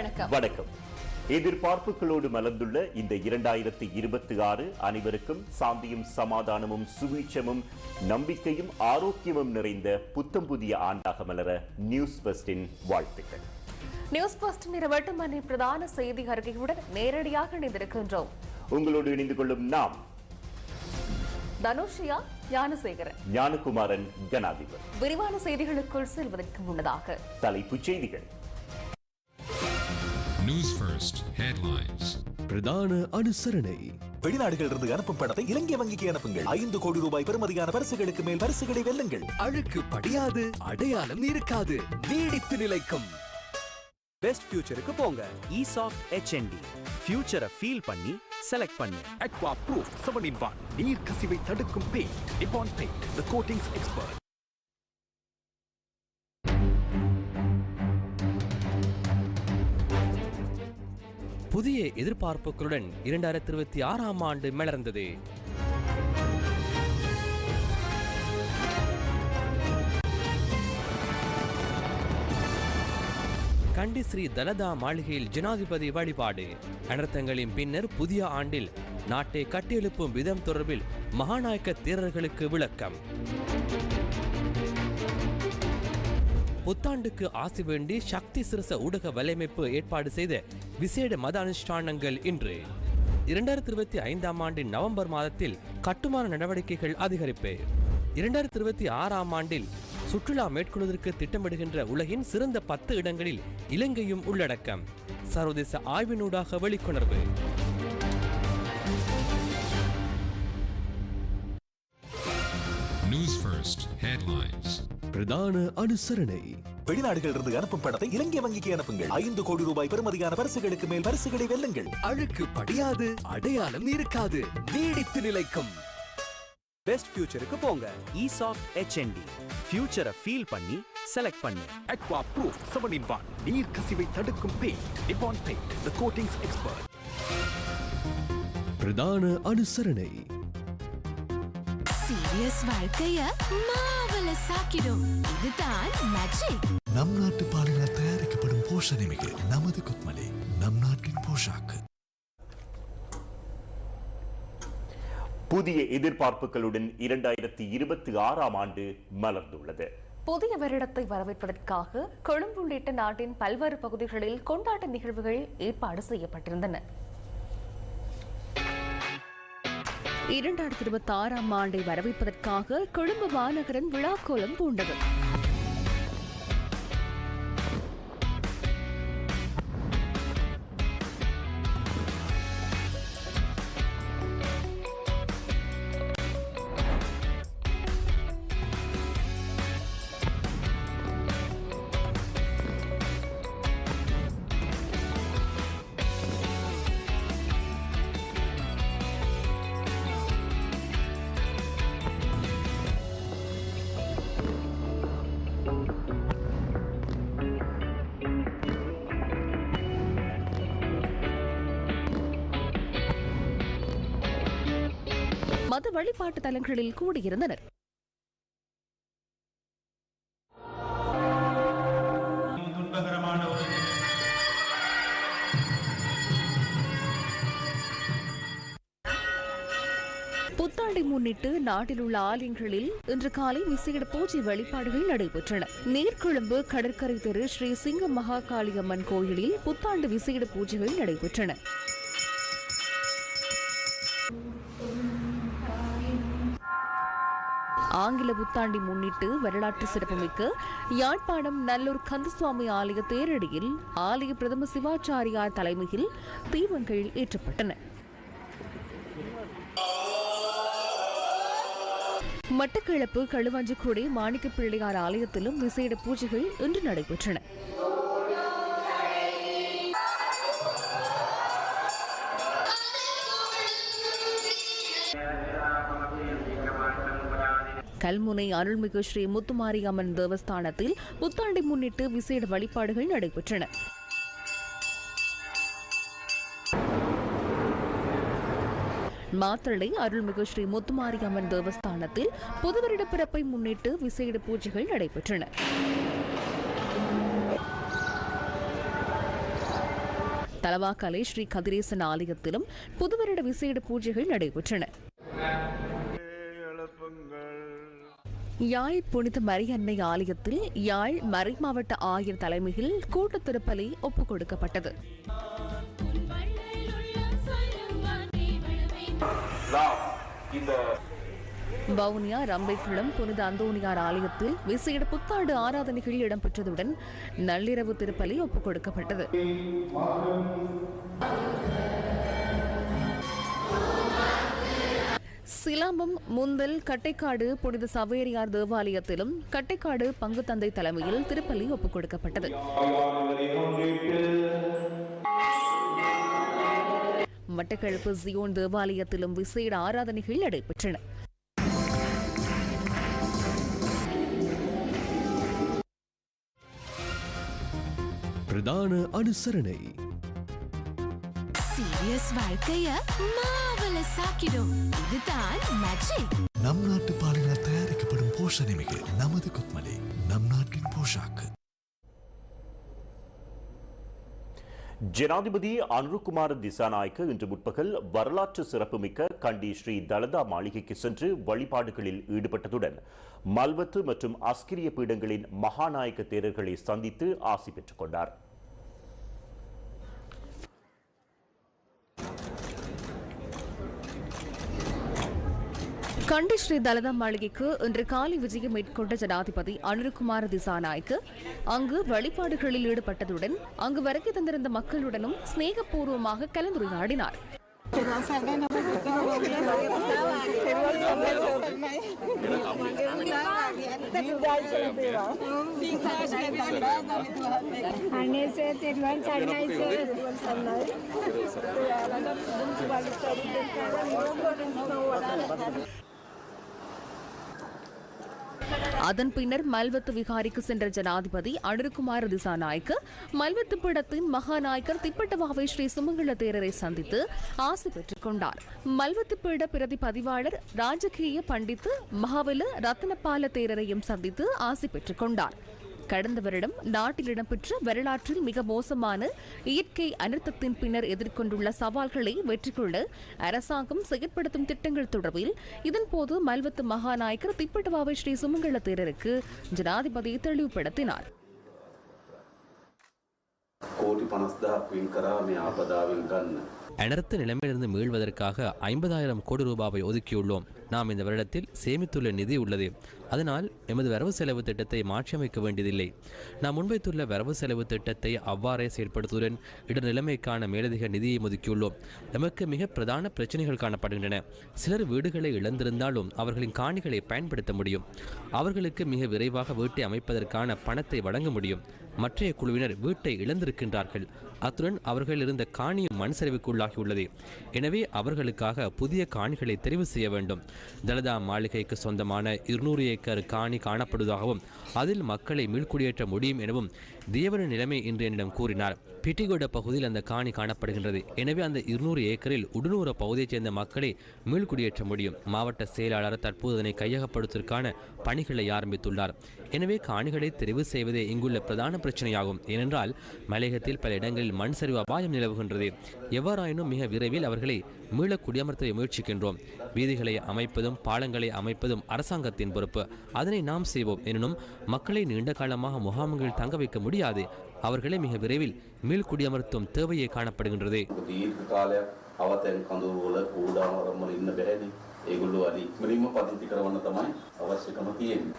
வணக்கம். வணக்கம். எதிர்பார்ப்புகளோடு மலர்ந்துள்ள இந்த இரண்டாயிரத்தி இருபத்தி ஆறு அனைவருக்கும் சாந்தியும் சமாதானமும் சுவீட்சமும் நம்பிக்கையும் ஆரோக்கியமும் நிறைந்த புத்தம் புதிய ஆண்டாக மலர நியூஸ் ஃபர்ஸ்டின் வாழ்த்துக்கள். நியூஸ் ஃபர்ஸ்ட் இரவட்டு மணி பிரதான செய்தி அறிக்கையுடன் நேரடியாக இணைந்திருக்கின்றோம். உங்களோடு இணைந்து கொள்ளும் நாம் தனுஷியா ஞானசேகரன். ஞானகுமாரன் கணாதிபர் விரிவான செய்திகளுக்குள் செல்வதற்கு முன்னதாக. தலைப்புச் செய்திகள். News First headlines. பிரதான அனுசரணை. வெளிநாடுகளிலிருந்து அனுப்பும் பணத்தை இலங்கை வங்கிக்கு அனுப்புங்கள். ஐந்து கோடி ரூபாய் பெறுமதியான பரிசுகளுக்கு மேல் பரிசுகளை வெல்லுங்கள். அழுக்கு படியாது அடையாளம் இருக்காது. நீடித்து நிலைக்கும். பெஸ்ட் ஃபியூச்சருக்கு போங்க. ஈசாஃப்ட் ஹெச்என்டி ஃபியூச்சரை ஃபீல் பண்ணி செலக்ட் பண்ணு aqua proof seven in one நீர் கசிவை தடுக்கும் paint Nippon paint the coatings expert புதிய எதிர்பார்ப்புகளுடன் இரண்டாயிரத்தி இருபத்தி ஆறாம் ஆண்டு மலர்ந்தது கண்டி ஸ்ரீ தலதா மாளிகையில் ஜனாதிபதி வழிபாடு. அனர்த்தங்களின் பின்னர் புதிய ஆண்டில் நாட்டை கட்டியெழுப்பும் விதம் தொடர்பில் மகாநாயக்க தேரர்களுக்கு விளக்கம். புத்தாண்டுக்கு ஆசி வேண்டி சக்தி சிரச ஊடக வலையமைப்பு ஏற்பாடு செய்த விசேட மத அனுஷ்டானங்கள் இன்று. இரண்டாயிரத்தி இருபத்தி ஐந்தாம் ஆண்டின் நவம்பர் மாதத்தில் கட்டுமான நடவடிக்கைகள் அதிகரிப்பு. இரண்டாயிரத்தி இருபத்தி ஆறாம் ஆண்டில் சுற்றுலா மேற்கொள்வதற்கு திட்டமிடுகின்ற உலகின் சிறந்த பத்து இடங்களில் இலங்கையும் உள்ளடக்கம். சர்வதேச ஆய்வினூடாக வெளிக்கொணர்வு. பிரதான அனுசரணை. வெளிநாடுகளிலிருந்து அனுப்பும் பணத்தை இலங்கை வங்கிக்கு அனுப்புங்கள். ஐந்து கோடி ரூபாய் பெறுமதியான பரிசுகளுக்கு மேல் பரிசுகளை வெல்லுங்கள். அழுக்கு படியாது அடையாளம் இருக்காது. நீடித்து நிலைக்கும். பெஸ்ட் ஃபியூச்சருக்கு போங்க. ஈசாஃப்ட் ஹெச்என்டி ஃபியூச்சரை ஃபீல் பண்ணி செலக்ட் பண்ணு. Aqua proof seven in one நீர் கசிவை தடுக்கும் paint Nippon paint the coatings expert பிரதான அனுசரணை. சீரியஸ் வாழ்க்கைய மாவலஸ் ஆக்கிடும். இதுதான் மேஜிக் நம் நாட்டு பாலினால் தயாரிக்கப்படும் போஷணிமிகு நமது குத்மலை நம் நாட்டின் போஷாக்கு. புதிய எதிர்பார்ப்புகளுடன் இரண்டாயிரத்தி இருபத்தி ஆறாம் ஆண்டு மலர்ந்துள்ளது. புதிய வருடத்தை வரவேற்பதற்காக கொழும்பு உள்ளிட்ட நாட்டின் பல்வேறு பகுதிகளில் கொண்டாட்ட நிகழ்வுகள் ஏற்பாடு செய்யப்பட்டிருந்தன. இரண்டாயிரத்தி இருபத்தி ஆறாம் ஆண்டை வரவேற்பதற்காக கொழும்பு மாநகரன் விழாக்கோலம் பூண்டது. மத வழிபாட்டு தலங்களில் கூடியிருந்தனர். புத்தாண்டை முன்னிட்டு நாட்டில் உள்ள ஆலயங்களில் இன்று காலை விசேட பூஜை வழிபாடுகள் நடைபெற்றன. நீர்கொழும்பு கடற்கரை தெரு ஸ்ரீ சிங்க மகாகாளியம்மன் கோயிலில் புத்தாண்டு விசேட பூஜைகள் நடைபெற்றன. ஆங்கில புத்தாண்டை முன்னிட்டு வரலாற்று சிறப்புமிக்க யாழ்ப்பாணம் நல்லூர் கந்தசுவாமி ஆலய தேரடியில் ஆலய பிரதம சிவாச்சாரியார் தலைமையில் தீபங்கள் ஏற்றப்பட்டன. மட்டக்களப்பு களுவாஞ்சிக்குடி மாணிக்க பிள்ளையார் ஆலயத்திலும் விசேட பூஜைகள் இன்று நடைபெற்றன. கல்முனை அருள்மிகு ஸ்ரீ முத்துமாரியம்மன் தேவஸ்தானத்தில் புத்தாண்டை முன்னிட்டு விசேட வழிபாடுகள் நடைபெற்றன. மாத்தளை அருள்மிகு ஸ்ரீ முத்துமாரியம்மன் தேவஸ்தானத்தில் புதுவருட பிறப்பை முன்னிட்டு விசேட பூஜைகள் நடைபெற்றன. தலவாக்கலை ஸ்ரீ கதிரேசன் ஆலயத்திலும் புதுவருட விசேட பூஜைகள் நடைபெற்றன. யாழ் புனித மரியன்னை ஆலயத்தில் யாழ் மறைமாவட்ட ஆயர் தலைமையில் கூட்டு திருப்பலி ஒப்புக் கொடுக்கப்பட்டது. வவுனியா ரம்பைக்குளம் புனித அந்தோனியார் ஆலயத்தில் விசேட புத்தாண்டு ஆராதனைகள் இடம்பெற்றதுடன் நள்ளிரவு திருப்பலி ஒப்புக் கொடுக்கப்பட்டது. சிலாம்பம் முந்தல் கட்டைக்காடு புனித சவேரியார் தேவாலயத்திலும் கட்டைக்காடு பங்கு தந்தை தலைமையில் திருப்பலி ஒப்புக் கொடுக்கப்பட்டது. மட்டக்களப்பு ஜியோன் தேவாலயத்திலும் விசேட ஆராதனைகள் நடைபெற்றன. பிரதான அனுசரணை. சீரியஸ் வாழ்க்கைய? ஆக்கிடும் இதுதான் மேஜிக் நம் நாட்டு பாலினால் தயாரிக்கப்படும் போஷணமிகு நமது கொத்மலை நம் நாட்டின் போஷாக்கு. ஜனாதிபதி அனுருகுமார திசாநாயக்க இன்று முற்பகல் வரலாற்று சிறப்புமிக்க கண்டி ஸ்ரீ தலதா மாளிகைக்கு சென்று வழிபாடுகளில் ஈடுபட்டதுடன் மல்வத்து மற்றும் அஸ்கிரிய பீடங்களின் மகாநாயக்க தேரர்களை சந்தித்து ஆசி பெற்றுக் கொண்டார். கண்டி ஸ்ரீ தலதா மாளிகைக்கு இன்று காலை விஜயம் மேற்கொண்ட ஜனாதிபதி அனுருகுமார திசாநாய்க்கு. அங்கு வழிபாடுகளில் ஈடுபட்டதுடன் அங்கு வருகை தந்திருந்த மக்களுடனும் சிநேகபூர்வமாக கலந்துரையாடினார். அதன் பின்னர் மல்வத்து விகாரிக்கு சென்ற ஜனாதிபதி அனிருக்குமார் திசாநாயக்கு மல்வத்து படத்தின் மகாநாயக்கர் திப்பட்டவாவை ஸ்ரீ சுமங்கல தேரரை சந்தித்து ஆசி பெற்றுக் கொண்டார். மல்வத்து பீட பிரதி பதிவாளர் ராஜகீய பண்டித்து மகாவல ரத்னபால தேரரையும் சந்தித்து ஆசி பெற்றுக் கொண்டார். கடந்த வருடம் நாட்டில் இடம்பெற்ற வரலாற்றில் மிக மோசமான இயற்கை அனர்த்தத்தின் பின்னர் எதிர்கொண்டுள்ள சவால்களை வெற்றி கொள்ள அரசாங்கம் செயற்படுத்தும் திட்டங்கள் தொடர்பில் இதன்போது மல்வத்து மகாநாயக்கர் திப்பட்டவாவை ஸ்ரீ சுமங்கல தேரருக்கு ஜனாதிபதி தெளிவுபடுத்தினார் කෝටි පනස්දා පින් කරා මේ ආපදාවෙන් ගන්න. அனர்த்த நிலைமையிலிருந்து மீள்வதற்காக ஐம்பதாயிரம் கோடி ரூபாவை ஒதுக்கியுள்ளோம் நாம் இந்த வருடத்தில் சேமித்துள்ள நிதி உள்ளது. அதனால் எமது வரவு செலவு திட்டத்தை மாற்றியமைக்க வேண்டியதில்லை. நாம் முன்வைத்துள்ள வரவு செலவு திட்டத்தை அவ்வாறே செயல்படுத்துவதுடன் இட நிலைமைக்கான மேலதிக நிதியை ஒதுக்கியுள்ளோம் நமக்கு மிக பிரதான பிரச்சனைகள் காணப்படுகின்றன. சிலர் வீடுகளை இழந்திருந்தாலும் அவர்களின் காணிகளை பயன்படுத்த முடியும். அவர்களுக்கு மிக விரைவாக வீட்டை அமைப்பதற்கான பணத்தை வழங்க முடியும். மற்றைய குழுவினர் வீட்டை இழந்திருக்கின்றார்கள். அத்துடன் அவர்கள் இருந்த காணியும் மண் சரிவுக்குள்ளாகியுள்ளது எனவே அவர்களுக்காக புதிய காணிகளை தெரிவு செய்ய வேண்டும். தலதா மாளிகைக்கு சொந்தமான இருநூறு ஏக்கர் காணி காணப்படுவதாகவும் அதில் மக்களை மீள்குடியேற்ற முடியும் எனவும் தேவன நிலைமை இன்று என்னிடம் கூறினார். பிட்டிகோட பகுதியில் அந்த காணி காணப்படுகின்றது. எனவே அந்த இருநூறு ஏக்கரில் உடுநூறு பகுதியைச் சேர்ந்த மக்களை மீள்குடியேற்ற முடியும். மாவட்ட செயலாளர் தற்போது அதனை கையகப்படுத்துவதற்கான பணிகளை ஆரம்பித்துள்ளார். எனவே காணிகளை தெரிவு செய்வதே இங்குள்ள பிரதான பிரச்சனையாகும். ஏனென்றால் மலையகத்தில் பல இடங்களில் மண் சரிவு அபாயம் நிலவுகின்றது. எவ்வாறாயினும் மிக விரைவில் அவர்களை மீள குடியமர்த்த முயற்சிக்கின்றோம். வீதிகளை அமைப்பதும் பாலங்களை அமைப்பதும் அரசாங்கத்தின் பொறுப்பு. அதனை நாம் செய்வோம். எனினும் மக்களை நீண்ட காலமாக முகாம்களில் தங்க வைக்க முடியாது. அவர்களை மிக விரைவில் மீள் குடியமர்த்தும் தேவையே காணப்படுகின்றது. දීර්ඝ කාලයක් අවතැන් කඳුරුවල කූඩාවරම්වල ඉන්න බැහැනි. ඒගොල්ලෝ අලි ඉක්මනින්ම පදිංචි කරවන්න තමයි අවශ්‍යකම තියෙන්නේ.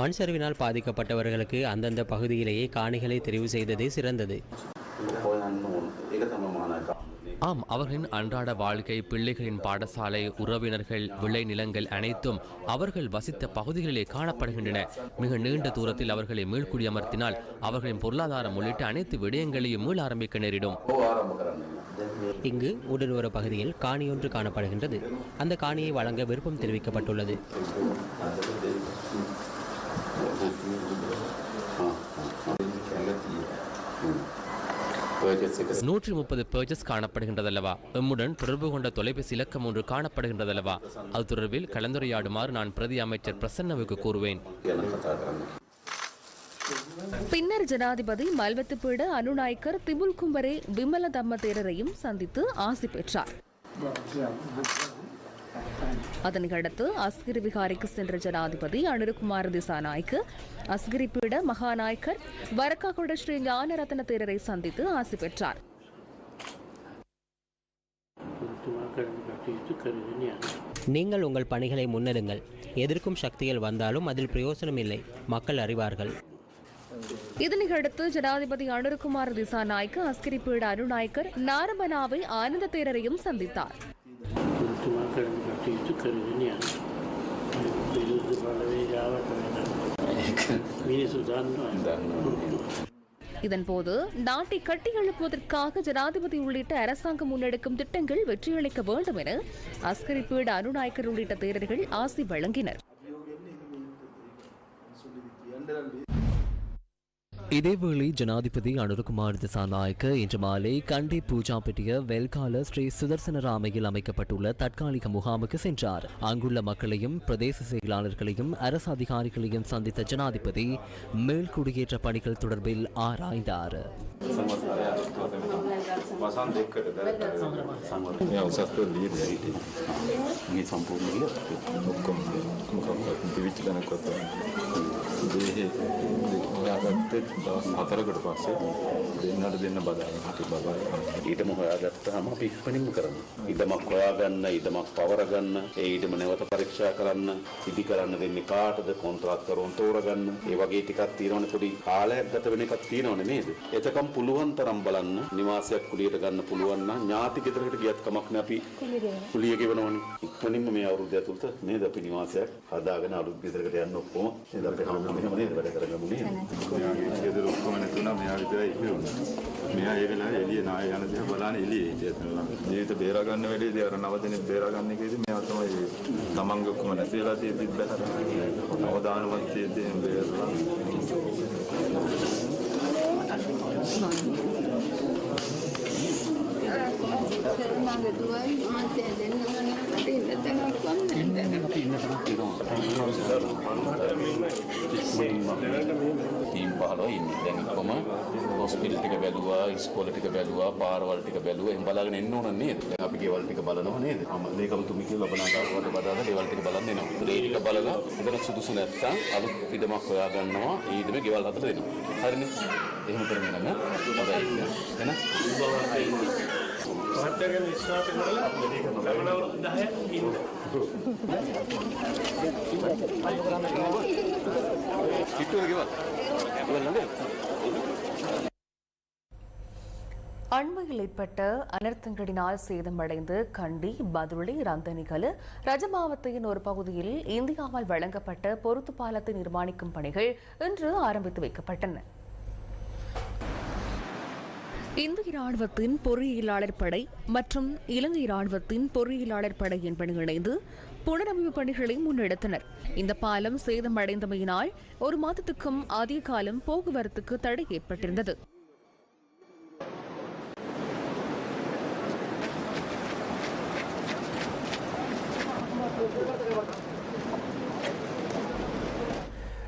மண் சரிவினால் பாதிக்கப்பட்டவர்களுக்கு அந்தந்த பகுதியிலேயே காணிகளை தெரிவு செய்ததே சிறந்தது හොයන්න ඕන. ඒක තමයි මානකම්. ஆம் அவர்களின் அன்றாட வாழ்க்கை பிள்ளைகளின் பாடசாலை உறவினர்கள் விளைநிலங்கள் அனைத்தும் அவர்கள் வசித்த பகுதிகளிலே காணப்படுகின்றன. மிக நீண்ட தூரத்தில் அவர்களை மீள்குடி அமர்த்தினால் அவர்களின் பொருளாதாரம் உள்ளிட்ட அனைத்து விடயங்களையும் மீள் ஆரம்பிக்க நேரிடும். இங்கு உடனொரு பகுதியில் காணி ஒன்று காணப்படுகின்றது. அந்த காணியை வழங்க விருப்பம் தெரிவிக்கப்பட்டுள்ளது. நூற்றி முப்பது பேஜஸ் காணப்படுகின்றதல்லவா? எம்முடன் தொடர்பு கொண்ட தொலைபேசி இலக்கம் ஒன்று காணப்படுகின்றதல்லவா? அது தொடர்பில் கலந்துரையாடுமாறு நான் பிரதி அமைச்சர் பிரசன்னவுக்கு கூறுவேன். பின்னர் ஜனாதிபதி மல்வத்துப்பீட அனுநாயக்கர் திபுல் கும்பரே விமல தம்மதேரரையும் சந்தித்து ஆசி பெற்றார். அதனை அடுத்து அஸ்கிரி விகாரிக்கு சென்ற ஜனாதிபதி அனுருகுமார் திசாநாய்க்கு அஸ்கிரி பீட மகாநாயக்கர் வரக்காகுட ஸ்ரீ ஞானரத்ன தேரரை சந்தித்து ஆசி பெற்றார். நீங்கள் உங்கள் பணிகளை முன்னெடுங்கள். எதிர்க்கும் சக்திகள் வந்தாலும் அதில் பிரயோசனம் இல்லை. மக்கள் அறிவார்கள். இதனையடுத்து ஜனாதிபதி அனுருகுமார் திசாநாய்க்கு அஸ்கிரி பீட அனுநாயக்கர் நாரமனாவை ஆனந்த தேரரையும் சந்தித்தார். இதன்போது நாட்டை கட்டி எழுப்புவதற்காக ஜனாதிபதி உள்ளிட்ட அரசாங்கம் முன்னெடுக்கும் திட்டங்கள் வெற்றியளிக்க வேண்டும் என அஸ்கரிப்பீடு அருநாயக்கர் உள்ளிட்ட தேரர்கள் ஆசி வழங்கினர். இதேவேளை ஜனாதிபதி அனுருகுமார் திசாநாயக்க இன்று மாலை கண்டி பூஜா பெட்டிய வெல்கால ஸ்ரீ சுதர்சனராமையில் அமைக்கப்பட்டுள்ள தற்காலிக முகாமுக்கு சென்றார். அங்குள்ள மக்களையும் பிரதேச செயலாளர்களையும் அரசு அதிகாரிகளையும் சந்தித்த ஜனாதிபதி மேல்குடியேற்ற பணிகள் தொடர்பில் ஆராய்ந்தார். මේ සම්පූර්ණ ඔක්කොම පිවිච්ච දැනකොත් දේහේ හොයාගත්තේ දවස් හතරකට පස්සේ දෙන්නට දෙන්න බදාගෙන අපි බබා ඊටම හොයාගත්තාම අපි ඉක්මනින්ම කරනවා. ඉඩමක් හොයාගන්න, ඉඩමක් පවරගන්න, ඒ ඉඩම නැවත පරීක්ෂා කරන්න, ඉදි කරන්න දෙන්නේ කාටද, කොන්ත්‍රාත්කරුවන් තෝරගන්න. ඒ වගේ ටිකක් තියෙනවනේ පොඩි කාලයක් ගත වෙන එකක් තියෙනවනේ නේද? එතකම් පුළුවන් තරම් බලන්න නිවාසයක් කුලියට ගන්න පුළුවන් නම් ඥාති ගෙදරකට ගියත් කමක් නෑ අපි කුලිය ගෙවනවනේ. ඉක්මනින්ම මේ අවුරුද්ද ඇතුළත නේද අපි නිවාසයක් හදාගෙන අලුත් ගෙදරකට යන්න ඔක්කොම නේද අපිට හම්බ මෙහෙම නේද වැඩ කරගමු නේද? මෙයාගේ ගෙදර ඔක්කොම නැතුණා මෙයා විතරයි ඉන්නේ. මෙයා ඒ වෙලාවේ එළිය නාය යන දිහා බලන්න එළියේ හිටියා. ජීවිත බේරා ගන්න වෙලේදී අර නව දෙනෙක් බේරා ගන්න එකේදී මෙයා තමයි තමන්ගේ ඔක්කොම නැති වෙලා තියෙද්දි බැහැ. අවදානමත් තියෙද්දි බේරලා. ටීම් 15 ඉන්නේ. දැන් ඔක්කොම හොස්පිටල් ටික බැලුවා, ඉස්කෝල ටික බැලුවා, පාරවල් ටික බැලුවා. එහෙන් බලාගෙන එන්න ඕන නේද? දැන් අපි ගෙවල් ටික බලනවා නේද? අම ලේකම්තුමි කියලා බනකාරවට බදාලා ගෙවල් ටික බලන්න එනවා. ඒ ටික බලලා ඉතන සුදුසු නැත්තම් අලුත් ඉඩමක් හොයා ගන්නවා. ඒ ඉඩමේ ගෙවල් හදලා දෙනවා. හරිනේ? එහෙම කරගෙන යන්න. හොඳයි. එහෙනම් මහත්තයාගේ විශ්වාස කරලා ගමන අවුරුදු 10 ඉන්න. කිට්ටුවල ගෙවල්. ගෙවල් නේද? அண்மையில் ஏற்பட்ட அனர்த்தங்களினால் சேதமடைந்து கண்டி பதுளி ரந்தனிகல ரஜமாவத்தையின் ஒரு பகுதியில் இந்தியாவால் வழங்கப்பட்ட பொருத்து பாலத்தை நிர்மாணிக்கும் பணிகள் இன்று ஆரம்பித்து வைக்கப்பட்டன இந்திய ராணுவத்தின் பொறியியலாளர் படை மற்றும் இலங்கை ராணுவத்தின் பொறியியலாளர் படை என்பன இணைந்து புனரமைப்பு பணிகளை முன்னெடுத்தனர். இந்த பாலம் சேதமடைந்தமையினால் ஒரு மாதத்துக்கும் அதிக காலம் போக்குவரத்துக்கு தடை ஏற்பட்டிருந்தது.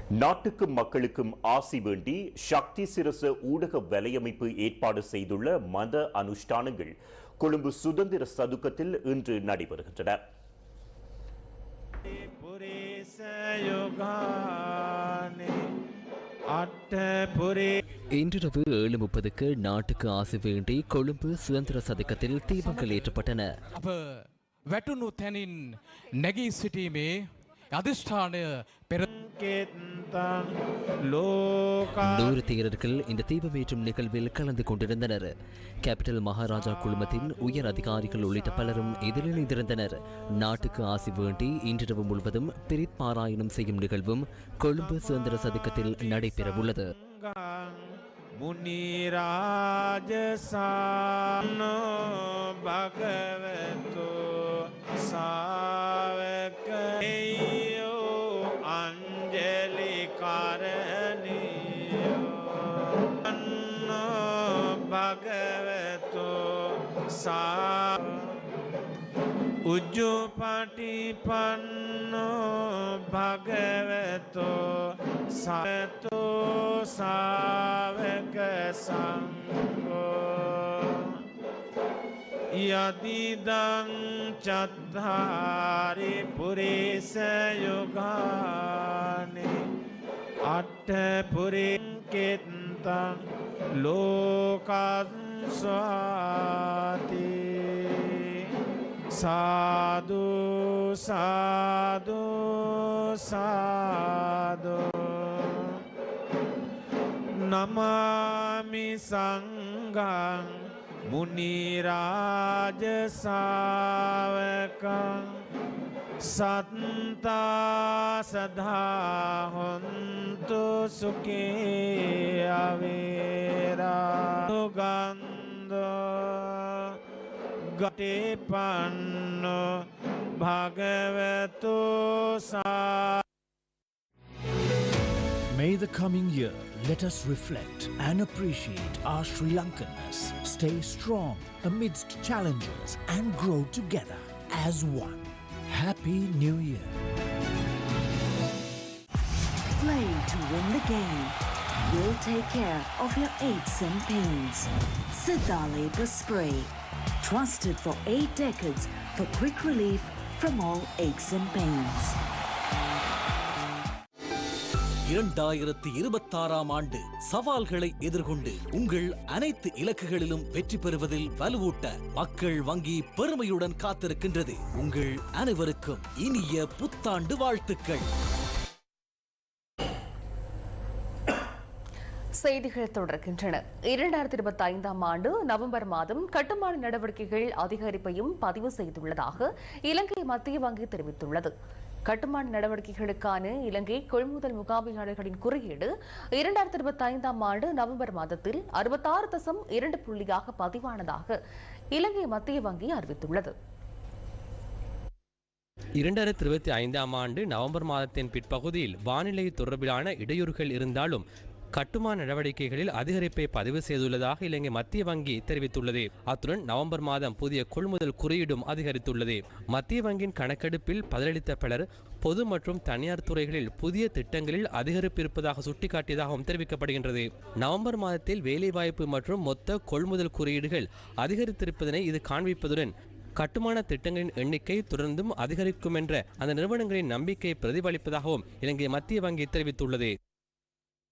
நாட்டுக்கும் மக்களுக்கும் ஆசி வேண்டி சக்தி சிரச ஊடக வலையமைப்பு ஏற்பாடு செய்துள்ள மத அனுஷ்டானங்கள் கொழும்பு சுதந்திர சதுக்கத்தில் இன்று நடைபெறுகின்றன. இன்றிரவு ஏழு முப்பதுக்கு நாட்டுக்கு ஆசை வேண்டி கொழும்பு சுதந்திர சதுக்கத்தில் தீபங்கள் ஏற்றப்பட்டன. அதிர்ஷ்டான நூறுத்தியர்கள் இந்த தீபமேற்றும் நிகழ்வில் கலந்து கொண்டிருந்தனர். கேபிட்டல் மகாராஜா குழுமத்தின் உயர் அதிகாரிகள் உள்ளிட்ட பலரும் இதில் இணைந்திருந்தனர் நாட்டுக்கு ஆசி வேண்டி இன்றிரவு முழுவதும் பிரித் பாராயணம் செய்யும் நிகழ்வும் கொழும்பு சுதந்திர சதுக்கத்தில் நடைபெறவுள்ளது. முனிராஜசானோ பகவதோ சா සා උජ්ජුපටිපන්නෝ භගවතෝ සතු සාවක සංගෝ යදිදං චත්හාරි පුරේස යුගානේ අට්ඨ පුරින් කෙත්තං ලෝකං ස්වාති සාදු සාදු සාදු නමාමි සංඝං මුනිරාජ සාවකං සත්තා සදා හොන්තු සුඛේ අවේරා ගන්ධ ගටේ පන්නෝ භගවතු සා May the coming year let us reflect and appreciate our Sri Lankanness, stay strong amidst challenges, and grow together as one. Happy New Year. Play to win the game. Will take care of your aches and pains. Siddha Spray. Trusted for eight decades for quick relief from all aches and pains. இரண்டாயிரத்தி இருபத்தாறாம் ஆண்டு சவால்களை எதிர்கொண்டு உங்கள் அனைத்து இலக்குகளிலும் வெற்றி பெறுவதில் வலுவூட்ட மக்கள் வங்கி பெருமையுடன் காத்திருக்கின்றது உங்கள் அனைவருக்கும் இனிய புத்தாண்டு வாழ்த்துக்கள் செய்திகள் தொடர்கின்றன. இரண்டாயிரத்தி இருபத்தி ஐந்தாம் ஆண்டு நவம்பர் மாதம் கட்டுமான நடவடிக்கைகள் அதிகரிப்பையும் பதிவு செய்துள்ளதாக இலங்கை மத்திய வங்கி தெரிவித்துள்ளது. கட்டுமான நடவடிக்கைகளுக்கான இலங்கை கொள்முதல் முகாமையாளர்களின் குறியீடு இரண்டாயிரத்தி இருபத்தி ஐந்தாம் ஆண்டு நவம்பர் மாதத்தில் அறுபத்தாறு தசம் இரண்டு புள்ளியாக பதிவானதாக இலங்கை மத்திய வங்கி அறிவித்துள்ளது. இரண்டாயிரத்தி இருபத்தி ஐந்தாம் ஆண்டு நவம்பர் மாதத்தின் பிற்பகுதியில் வானிலை தொடர்பிலான இடையூறுகள் இருந்தாலும் கட்டுமான நடவடிக்கைகளில் அதிகரிப்பை பதிவு செய்துள்ளதாக இலங்கை மத்திய வங்கி தெரிவித்துள்ளது. அத்துடன் நவம்பர் மாதம் புதிய கொள்முதல் குறியீடும் அதிகரித்துள்ளது. மத்திய வங்கியின் கணக்கெடுப்பில் பதிலளித்த பலர் பொது மற்றும் தனியார் துறைகளில் புதிய திட்டங்களில் அதிகரிப்பு இருப்பதாக சுட்டிக்காட்டியதாகவும் தெரிவிக்கப்படுகின்றது. நவம்பர் மாதத்தில் வேலைவாய்ப்பு மற்றும் மொத்த கொள்முதல் குறியீடுகள் அதிகரித்திருப்பதனை இது காண்பிப்பதுடன் கட்டுமான திட்டங்களின் எண்ணிக்கை தொடர்ந்தும் அதிகரிக்கும் என்ற அந்த நிறுவனங்களின் நம்பிக்கை பிரதிபலிப்பதாகவும் இலங்கை மத்திய வங்கி தெரிவித்துள்ளது.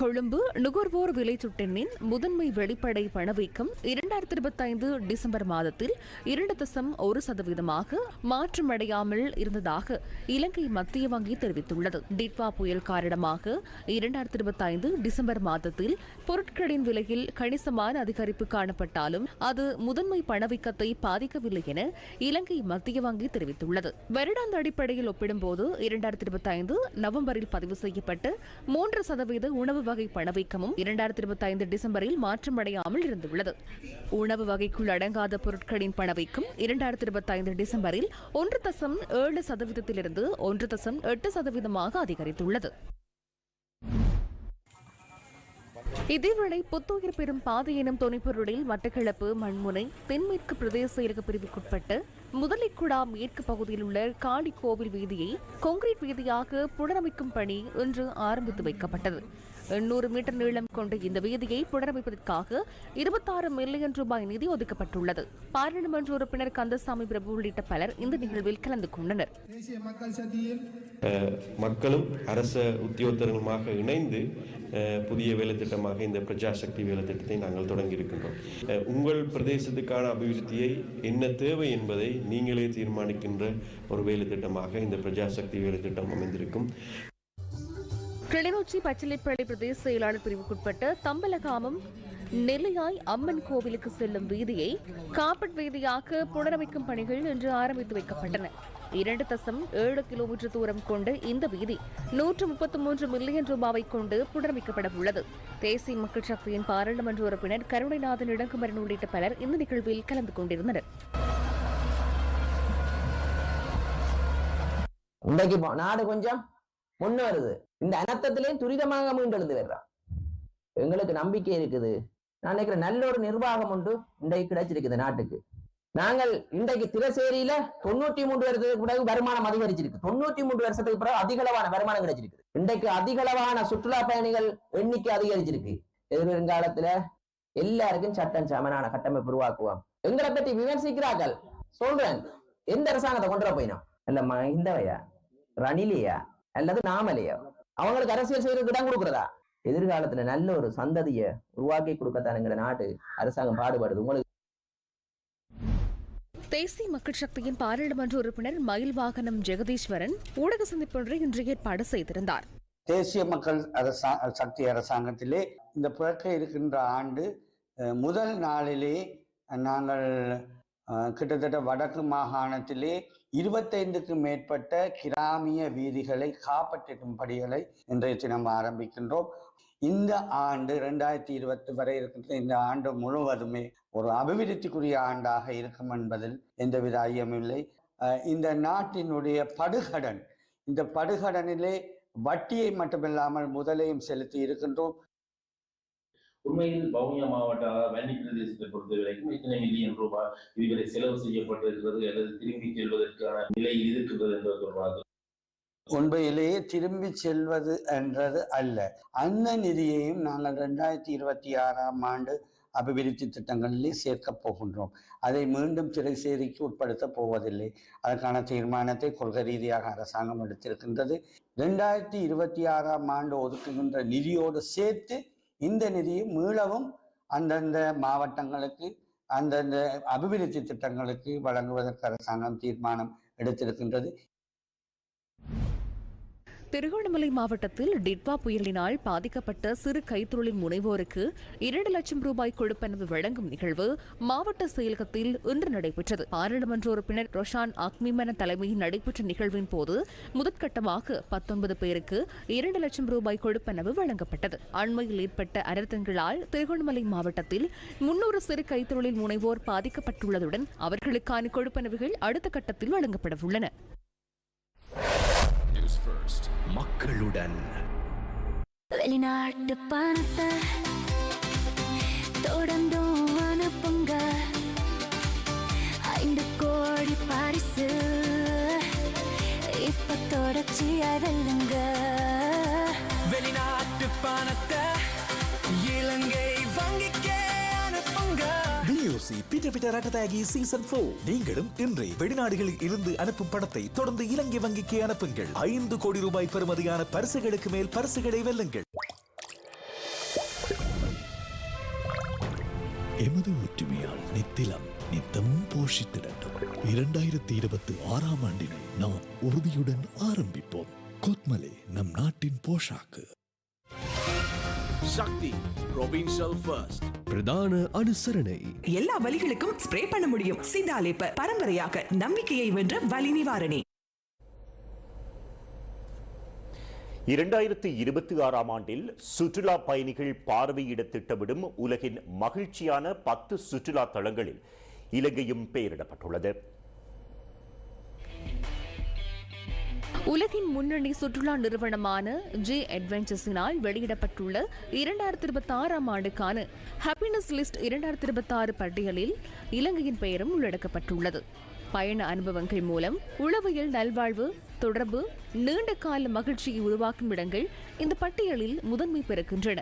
கொழும்பு நுகர்வோர் விலை சுட்டெண்ணின் முதன்மை வெளிப்படை பணவீக்கம் இரண்டாயிரத்தி இருபத்தி ஐந்து டிசம்பர் மாதத்தில் இரண்டு தசம் ஒரு சதவீதமாக மாற்றமடையாமல் இருந்ததாக இலங்கை மத்திய வங்கி தெரிவித்துள்ளது. டிட்வா புயல் காரணமாக இரண்டாயிரத்தி இருபத்தி ஐந்து டிசம்பர் மாதத்தில் பொருட்களின் விலையில் கணிசமான அதிகரிப்பு காணப்பட்டாலும் அது முதன்மை பணவீக்கத்தை பாதிக்கவில்லை என இலங்கை மத்திய வங்கி தெரிவித்துள்ளது. வருடாந்த அடிப்படையில் ஒப்பிடும்போது இரண்டாயிரத்தி இருபத்தி ஐந்து நவம்பரில் பதிவு செய்யப்பட்டு மூன்று சதவீத உணவு வகை பணவீக்கமும் இரண்டாயிரத்தி இருபத்தி ஐந்து டிசம்பரில் மாற்றமடையாமல் இருந்துள்ளது. உணவு வகைக்குள் அடங்காத பொருட்களின் பணவீக்கம் இரண்டாயிரத்தி இருபத்தி ஐந்து டிசம்பரில் ஒன்று தசம் ஏழு சதவீதத்திலிருந்து ஒன்று தசம் எட்டு சதவீதமாக அதிகரித்துள்ளது. இதேவேளை புத்துயிர் பெறும் பாதை எனும் துணைப்பொருளில் மட்டக்களப்பு மண்முனை தென்மேற்கு பிரதேச இலக்கு பிரிவுக்குட்பட்ட முதலிக்குடா மேற்கு பகுதியில் உள்ள காளி கோவில் வீதியை கொங்கிரீட் வீதியாக புனரமைக்கும் பணி இன்று ஆரம்பித்து வைக்கப்பட்டது. எண்ணூறு மீட்டர் நீளம் கொண்ட இந்த வீதியை புனரமைப்பதற்காக இருபத்தாறு மில்லியன் ரூபாய் நிதி ஒதுக்கப்பட்டுள்ளது. பாராளுமன்ற உறுப்பினர் கந்தசாமி பிரபு உள்ளிட்ட பலர் இந்த நிகழ்வில் கலந்து கொண்டனர். மக்களும் அரச உத்தியோகத்தர்களுமாக இணைந்து புதிய வேலை திட்டமாக இந்த பிரஜாசக்தி வேலை திட்டத்தை நாங்கள் தொடங்கி இருக்கின்றோம். உங்கள் பிரதேசத்துக்கான அபிவிருத்தியை என்ன தேவை என்பதை நீங்களே தீர்மானிக்கின்ற ஒரு வேலை திட்டமாக இந்த பிரஜாசக்தி வேலை திட்டம் அமைந்திருக்கும். கிளிநொச்சி பச்சிலைப்பள்ளி பிரதேச செயலாளர் பிரிவுக்குட்பட்ட தம்பலகாமம் நெல்லையாய் அம்மன் கோவிலுக்கு செல்லும் வீதியை காப்பட் வீதியாக புனரமைக்கும் பணிகள் இன்று ஆரம்பித்து வைக்கப்பட்டன. இரண்டு தசம் ஏழு கிலோமீட்டர் தூரம் கொண்ட இந்த வீதி நூற்று முப்பத்தி மூன்று மில்லியன் ரூபாவை கொண்டு புனரமைக்கப்பட உள்ளது. தேசிய மக்கள் சக்தியின் பாராளுமன்ற உறுப்பினர் கருணைநாதன் இடங்குமரன் உள்ளிட்ட பலர் இந்த நிகழ்வில் கலந்து கொண்டிருந்தனர். இன்றைக்கு நாடு கொஞ்சம் முன்ன வருது. இந்த அனர்த்தத்திலேயும் துரிதமாக மீண்டெழுந்து வர்றான் எங்களுக்கு நம்பிக்கை இருக்குது. நான் நினைக்கிறேன் நல்ல ஒரு நிர்வாகம் உண்டு இன்றைக்கு கிடைச்சிருக்குது நாட்டுக்கு. நாங்கள் இன்றைக்கு திரசேரியில தொண்ணூற்றி மூன்று வருஷத்துக்கு பிறகு வருமானம் அதிகரிச்சிருக்கு. தொண்ணூற்றி மூன்று வருஷத்துக்கு பிறகு அதிகளவான வருமானம் கிடைச்சிருக்கு. இன்றைக்கு அதிகளவான சுற்றுலா பயணிகள் எண்ணிக்கை அதிகரிச்சிருக்கு. எதிர்காலத்துல எல்லாருக்கும் சட்டம் சமனான கட்டமைப்பு உருவாக்குவோம். எங்களை பற்றி விமர்சிக்கிறார்கள். சொல்றேன். எந்த அரசாங்கத்தை கொண்டு வர போயினோம்? இல்ல மஹிந்தவையா ரணிலியா? அல்லது நாமலையா? அவங்களுக்கு அரசியல் செய்யறதுக்கு இடம் கொடுக்குறதா? எதிர்காலத்துல நல்ல ஒரு சந்ததியை உருவாக்கி கொடுக்கத்தானுங்கிற நாடு அரசாங்கம் பாடுபடுது. உங்களுக்கு தேசிய மக்கள் சக்தியின் பாராளுமன்ற உறுப்பினர் மயில் வாகனம் ஜெகதீஸ்வரன் ஊடக சந்திப்பொன்றை இன்று ஏற்பாடு செய்திருந்தார். தேசிய மக்கள் அரசா சக்தி அரசாங்கத்திலே இந்த பிறக்க இருக்கின்ற ஆண்டு அஹ், முதல் நாளிலே நாங்கள் அஹ், கிட்டத்தட்ட வடக்கு மாகாணத்திலே இருபத்தைந்துக்கு மேற்பட்ட கிராமிய வீதிகளை காப்பற்றிடும் பணிகளை இன்றைய தினம் ஆரம்பிக்கின்றோம். இந்த ஆண்டு ரெண்டாயிரத்தி இருபத்தி வரை இருக்கின்ற இந்த ஆண்டு முழுவதுமே ஒரு அபிவிருத்திக்குரிய ஆண்டாக இருக்கும் என்பதில் எந்தவித ஐயமில்லை அஹ், இந்த நாட்டினுடைய படுகடன் இந்த படுகடனிலே வட்டியை மட்டுமில்லாமல் முதலையும் செலுத்தி இருக்கின்றோம். உண்மையில் வவுனியா மாவட்ட வன்னி பிரதேசத்தை பொறுத்த வரைக்கும் எத்தனை மில்லியன் ரூபாய் இதுவரை செலவு செய்யப்பட்டிருக்கிறது அல்லது திரும்பி செல்வதற்கான நிலையில் இருக்கிறது என்பது தொடர்பாக உண்மையிலேயே திரும்பி செல்வது என்றது அல்ல. அந்த நிதியையும் நாங்கள் ரெண்டாயிரத்தி இருபத்தி ஆறாம் ஆண்டு அபிவிருத்தி திட்டங்களிலே சேர்க்கப் போகின்றோம். அதை மீண்டும் திரைசேரிக்கு உட்படுத்த போவதில்லை. அதற்கான தீர்மானத்தை கொள்கை ரீதியாக அரசாங்கம் எடுத்திருக்கின்றது. ரெண்டாயிரத்தி இருபத்தி ஆறாம் ஆண்டு ஒதுக்குகின்ற நிதியோடு சேர்த்து இந்த நிதியை மீளவும் அந்தந்த மாவட்டங்களுக்கு அந்தந்த அபிவிருத்தி திட்டங்களுக்கு வழங்குவதற்கு அரசாங்கம் தீர்மானம் எடுத்திருக்கின்றது. திருகோணமலை மாவட்டத்தில் டிட்வா புயலினால் பாதிக்கப்பட்ட சிறு கைத்தொழில் முனைவோருக்கு இரண்டு லட்சம் ரூபாய் கொடுப்பனவு வழங்கும் நிகழ்வு மாவட்ட செயலகத்தில் இன்று நடைபெற்றது. பாராளுமன்ற உறுப்பினர் ரொஷான் அக்மிமன தலைமையில் நடைபெற்ற நிகழ்வின் போது முதற்கட்டமாக பத்தொன்பது பேருக்கு இரண்டு லட்சம் ரூபாய் கொடுப்பனவு வழங்கப்பட்டது. அண்மையில் ஏற்பட்ட அரத்தங்களால் திருகோணமலை மாவட்டத்தில் முன்னூறு சிறு கைத்தொழில் முனைவோர் பாதிக்கப்பட்டுள்ளதுடன் அவர்களுக்கான கொடுப்பனவுகள் அடுத்த கட்டத்தில் வழங்கப்பட உள்ளன நியூஸ் ஃபர்ஸ்ட் மக்களுடன். வெளிநாட்டு பணத்தை தொடர்ந்தும் அனுப்புங்க. ஐந்து கோடி பரிசு இப்ப தொடர்ச்சியா வெல்லுங்க வெளிநாட்டு பணத்தை இலங்கை எஃப்சி பீட்டர் பீட்டர் ரட்டதாகி சீசன் போர் நீங்களும் இன்றே வெளிநாடுகளில் இருந்து அனுப்பும் பணத்தை தொடர்ந்து இலங்கை வங்கிக்கு அனுப்புங்கள். ஐந்து கோடி ரூபாய் பெறுமதியான பரிசுகளுக்கு மேல் பரிசுகளை வெல்லுங்கள். எமது ஒற்றுமையால் நித்திலம் நித்தமும் போஷித்திடட்டும். இரண்டாயிரத்தி இருபத்தி ஆறாம் ஆண்டினை நாம் உறுதியுடன் ஆரம்பிப்போம். கொத்மலே நம் நாட்டின் போஷாக்கு. சக்தி ப்ரொவின்ஷியல் ஃபர்ஸ்ட் பிரதான அனுசரணை. எல்லா வலிகளுக்கும் ஸ்ப்ரே பண்ண முடியும். சிந்தாலேப்ப பரம்பரையாக நம்பிக்கையை வென்ற வலி நிவாரணி. இரண்டாயிரத்தி இருபத்தி ஆறாம் ஆண்டில் சுற்றுலா பயணிகள் பார்வையிட திட்டமிடும் உலகின் மகிழ்ச்சியான பத்து சுற்றுலா தலங்களில் இலங்கையும் பெயரிடப்பட்டுள்ளது. உலகின் முன்னணி சுற்றுலா நிறுவனமான ஜே அட்வென்ச்சர்ஸினால் வெளியிடப்பட்டுள்ள இரண்டாயிரத்தி இருபத்தி ஆறாம் ஆண்டுக்கான ஹாப்பினஸ் லிஸ்ட் இரண்டாயிரத்தி இருபத்தி ஆறு பட்டியலில் இலங்கையின் பெயரும் உள்ளடக்கப்பட்டுள்ளது. பயண அனுபவங்கள் மூலம் உளவியல் நல்வாழ்வு தொடர்பு நீண்ட கால மகிழ்ச்சியை உருவாக்கும் இடங்கள் இந்த பட்டியலில் முதன்மை பெறுகின்றன.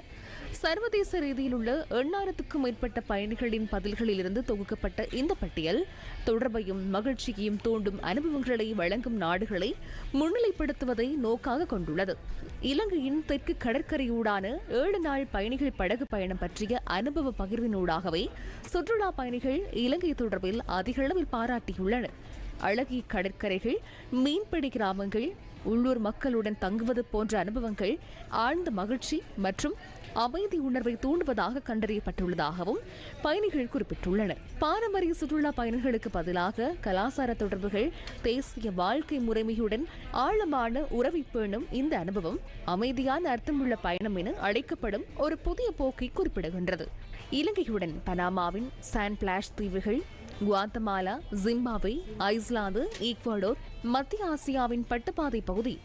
சர்வதேச ரீதியில் உள்ள எண்ணாயிரத்துக்கும் மேற்பட்ட பயணிகளின் பதில்களிலிருந்து தொகுக்கப்பட்ட இந்த பட்டியல் தொடர்பையும் மகிழ்ச்சியையும் தூண்டும் அனுபவங்களை வழங்கும் நாடுகளை முன்னிலைப்படுத்துவதை நோக்காக கொண்டுள்ளது. இலங்கையின் தெற்கு கடற்கரையூடான ஏழு நாள் பயணிகள் படகு பயணம் பற்றிய அனுபவ பகிர்வினூடாகவே சுற்றுலா பயணிகள் இலங்கை தொடர்பில் அதிக அளவில் பாராட்டியுள்ளனர். அழகிய கடற்கரைகள் மீன்பிடி கிராமங்கள் உள்ளூர் மக்களுடன் தங்குவது போன்ற அனுபவங்கள் ஆழ்ந்த மகிழ்ச்சி மற்றும் அமைதி உணர்வை தூண்டுவதாக கண்டறியப்பட்டுள்ளதாகவும் பயணிகள் குறிப்பிட்டுள்ளனர். பாரம்பரிய சுற்றுலா பயணிகளுக்கு பதிலாக கலாச்சார தொடர்புகள் தேசிய வாழ்க்கை முறைமையுடன் ஆழமான உறவை பேணும் இந்த அனுபவம் அமைதியான அர்த்தமுள்ள பயணம் என அழைக்கப்படும் ஒரு புதிய போக்கை குறிப்பிடுகின்றது. இலங்கையுடன் பனாமாவின் சான் பிளாஷ் தீவுகள் குவாத்தமாலா ஜிம்பாவே ஐஸ்லாந்து ஈக்வடோர் மத்திய ஆசியாவின் பட்டுப்பாதை பகுதி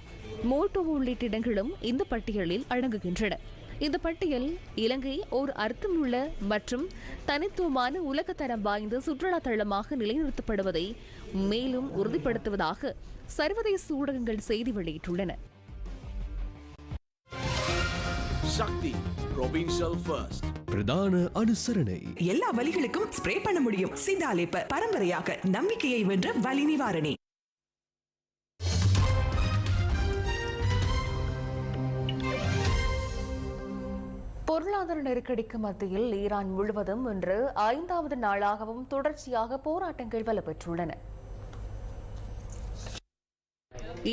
மோட்டோ உள்ளிட்ட இடங்களும் இந்த பட்டியலில் அடங்குகின்றன. இந்த பட்டியல் இலங்கை ஓர் அர்த்தமுள்ள மற்றும் தனித்துவமான உலகத்தரம் வாய்ந்த சுற்றுலா தளமாக நிலைநிறுத்தப்படுவதை மேலும் உறுதிப்படுத்துவதாக சர்வதேச ஊடகங்கள் செய்தி வெளியிட்டுள்ளன. சக்தி ப்ரொவின்ஷியல் ஃபர்ஸ்ட் பிரதான அனுசரணை. எல்லா வலிகளுக்கும் ஸ்ப்ரே பண்ண முடியும். சிந்தாலேப்ப பரம்பரையாக நம்பிக்கையை வென்ற வலி நிவாரணி. பொருளாதார நெருக்கடிக்கு மத்தியில் ஈரான் முழுவதும் இன்று ஐந்தாவது நாளாகவும் தொடர்ச்சியாக போராட்டங்கள் வலுப்பெற்றுள்ளன.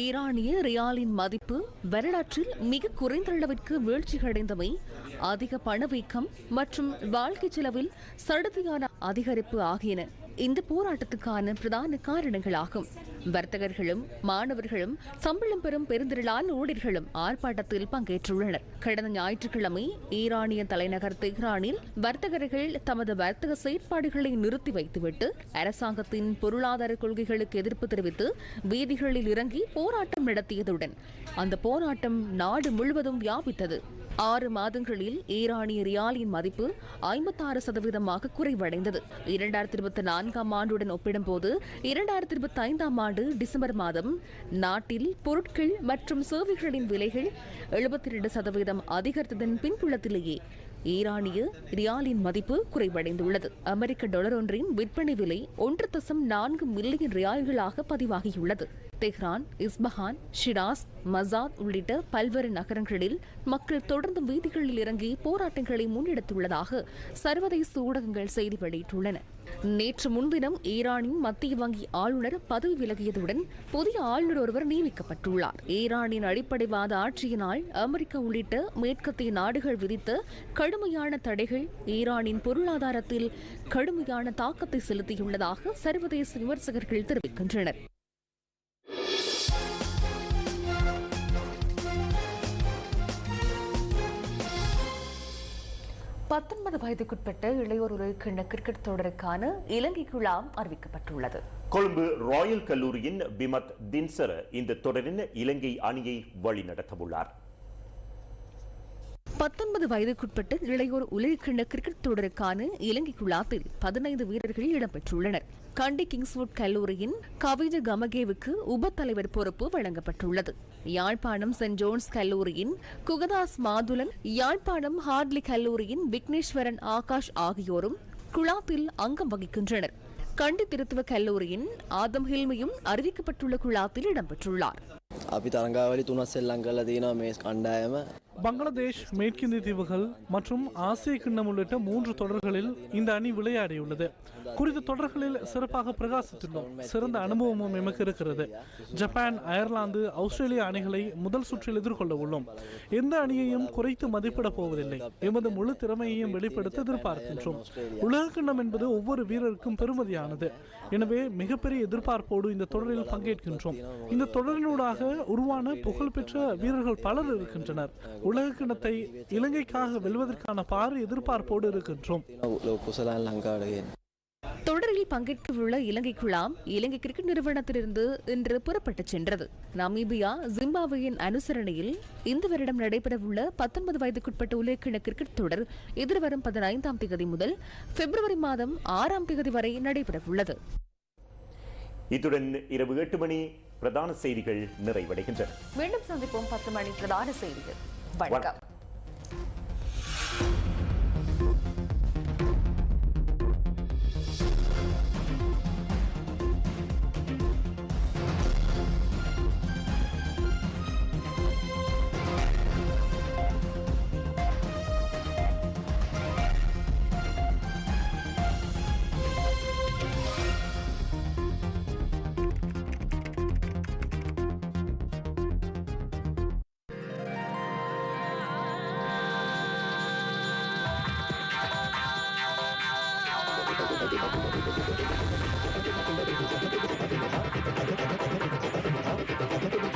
ஈரானிய ரியாலின் மதிப்பு வரலாற்றில் மிக குறைந்த அளவிற்கு வீழ்ச்சியடைந்தவை அதிக பணவீக்கம் மற்றும் வாழ்க்கை செலவில் சடுதியான அதிகரிப்பு ஆகியன இந்த போராட்டத்துக்கான பிரதான காரணங்களாகும். வர்த்தகர்களும் மாணவர்களும் சம்பளம் பெறும் பெருந்திரளான ஊழியர்களும் ஆர்ப்பாட்டத்தில் பங்கேற்றுள்ளனர். கடந்த ஞாயிற்றுக்கிழமை ஈரானிய தலைநகர் தெஹ்ரானில் வர்த்தகர்கள் தமது வர்த்தக செயற்பாடுகளை நிறுத்தி வைத்துவிட்டு அரசாங்கத்தின் பொருளாதார கொள்கைகளுக்கு எதிர்ப்பு தெரிவித்து வீதிகளில் இறங்கி போராட்டம் நடத்தியதுடன் அந்த போராட்டம் நாடு முழுவதும் வியாபித்தது. ஆறு மாதங்களில் ஈரானிய ரியாலின் மதிப்பு ஐம்பத்தாறு சதவீதமாக குறைவடைந்தது. இரண்டாயிரத்தி இருபத்தி நான்காம் ஆண்டுடன் ஒப்பிடும்போது இரண்டாயிரத்தி இருபத்தி ஐந்தாம் ஆண்டு டிசம்பர் மாதம் நாட்டில் பொருட்கள் மற்றும் சேவைகளின் விலைகள் எழுபத்தி இரண்டு சதவீதம் அதிகரித்ததன் பின்புலத்திலேயே ஈரானிய ரியாலின் மதிப்பு குறைவடைந்துள்ளது. அமெரிக்க டாலர் ஒன்றின் விற்பனை விலை ஒன்று தசம் நான்கு மில்லியன் ரியால்களாக பதிவாகியுள்ளது. தெஹ்ரான் இஸ்பஹான் ஷிராஸ் மசாத் உள்ளிட்ட பல்வேறு நகரங்களில் மக்கள் தொடர்ந்து வீதிகளில் இறங்கி போராட்டங்களை முன்னெடுத்துள்ளதாக சர்வதேச ஊடகங்கள் செய்தி வெளியிட்டுள்ளன. நேற்று முன்தினம் ஈரானின் மத்திய வங்கி ஆளுநர் பதவி விலகியதுடன் புதிய ஆளுநர் ஒருவர் நியமிக்கப்பட்டுள்ளார். ஈரானின் அடிப்படைவாத ஆட்சியினால் அமெரிக்கா உள்ளிட்ட மேற்கத்திய நாடுகள் விதித்த கடுமையான தடைகள் ஈரானின் பொருளாதாரத்தில் கடுமையான தாக்கத்தை செலுத்தியுள்ளதாக சர்வதேச விமர்சகர்கள் தெரிவிக்கின்றனர். பத்தொன்பது வயதுக்குட்பட்ட இளையோர் உலகிண்ண கிரிக்கெட் தொடருக்கான இலங்கை குழாம் அறிவிக்கப்பட்டுள்ளது. கொழும்பு ராயல் கல்லூரியின் பிமத் தின்சர இந்த தொடரின் இலங்கை அணியை வழிநடத்தவுள்ளார். பத்தொன்பது வயதுக்குட்பட்ட இளையோர் உலகிண்ண கிரிக்கெட் தொடருக்கான இலங்கை குழாத்தில் பதினைந்து வீரர்கள் இடம்பெற்றுள்ளனர். கண்டி கிங்ஸ்வுட் கல்லூரியின் கவிஜ கமகேவுக்கு உப தலைவர் பொறுப்பு வழங்கப்பட்டுள்ளது யாழ்ப்பாணம் சென்ட் ஜோன்ஸ் கல்லூரியின் குகதாஸ் மாதுலன் யாழ்ப்பாணம் ஹார்ட்லி கல்லூரியின் விக்னேஸ்வரன் ஆகாஷ் ஆகியோரும் குழாத்தில் அங்கம் வகிக்கின்றனர் கண்டி திருத்துவ கல்லூரியின் ஆதம் ஹில்மியும் அறிவிக்கப்பட்டுள்ள குழாத்தில் இடம்பெற்றுள்ளார் අපි තරංගාවලි තුනත් සෙල්ලං කල්ල තියෙනවා මේ කණ්ඩායම பங்களாதேஷ் மேற்கிந்திய தீவுகள் மற்றும் ஆசிய கிண்ணம் உள்ளிட்ட மூன்று தொடர்களில் இந்த அணி விளையாடியுள்ளது. குறித்த தொடர்களில் சிறப்பாக பிரகாசித்துள்ளோம். சிறந்த அனுபவமும் எமக்கு இருக்கிறது. ஜப்பான் அயர்லாந்து ஆஸ்திரேலியா அணிகளை முதல் சுற்றில் எதிர்கொள்ள உள்ளோம். எந்த அணியையும் குறைத்து மதிப்பிடப் போவதில்லை. எமது முழு திறமையையும் வெளிப்படுத்த எதிர்பார்க்கின்றோம். உலக கிண்ணம் என்பது ஒவ்வொரு வீரருக்கும் பெருமதியானது. எனவே மிகப்பெரிய எதிர்பார்ப்போடு இந்த தொடரில் பங்கேற்கின்றோம். இந்த தொடரினூடாக உருவான புகழ்பெற்ற வீரர்கள் பலர் இருக்கின்றனர். உலக கிணத்தை இலங்கைக்காக வெல்வதற்கான பாரு எதிர்பார்ப்போடு இருக்கின்றோம். தொடரில் பங்கேற்கவுள்ள இலங்கை குழாம் இலங்கை கிரிக்கெட் நிறுவனத்திலிருந்து இன்று புறப்பட்டுச் சென்றது. நமீபியா ஜிம்பாபேயின் அனுசரணையில் இந்த வருடம் நடைபெறவுள்ள பத்தொன்பது வயதுக்குட்பட்ட உலகக்கிண கிரிக்கெட் தொடர் எதிர்வரும் பதினைந்தாம் தேதி முதல் பிப்ரவரி மாதம் ஆறாம் தேதி வரை நடைபெறவுள்ளது. இத்துடன் இரவு எட்டு மணி பிரதான செய்திகள் நிறைவடைகின்றன. மீண்டும் சந்திப்போம் பத்து மணி பிரதான செய்திகள். வணக்கம்.